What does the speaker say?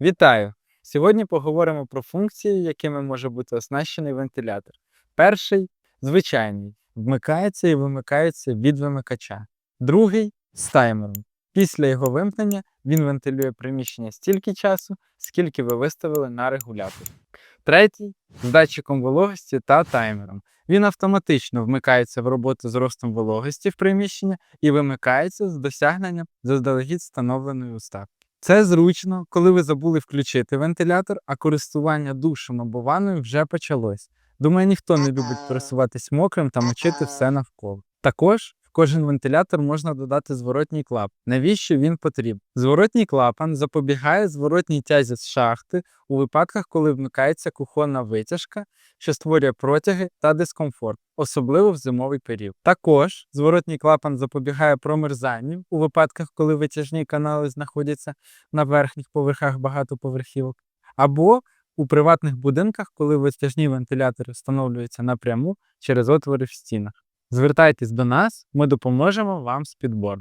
Вітаю! Сьогодні поговоримо про функції, якими може бути оснащений вентилятор. Перший звичайний, вмикається і вимикається від вимикача. Другий з таймером. Після його вимкнення він вентилює приміщення стільки часу, скільки ви виставили на регулятор. Третій з датчиком вологості та таймером. Він автоматично вмикається в роботу з ростом вологості в приміщення і вимикається з досягненням заздалегідь встановленої уставки. Це зручно, коли ви забули включити вентилятор, а користування душем або ванною вже почалось. Думаю, ніхто не любить пересуватись мокрим та мочити все навколо. Також кожен вентилятор можна додати зворотній клапан. Навіщо він потрібен? Зворотній клапан запобігає зворотній тязі з шахти у випадках, коли вмикається кухонна витяжка, що створює протяги та дискомфорт, особливо в зимовий період. Також зворотній клапан запобігає промерзанню у випадках, коли витяжні канали знаходяться на верхніх поверхах багатоповерхівок, або у приватних будинках, коли витяжні вентилятори встановлюються напряму через отвори в стінах. Звертайтесь до нас, ми допоможемо вам з підбором.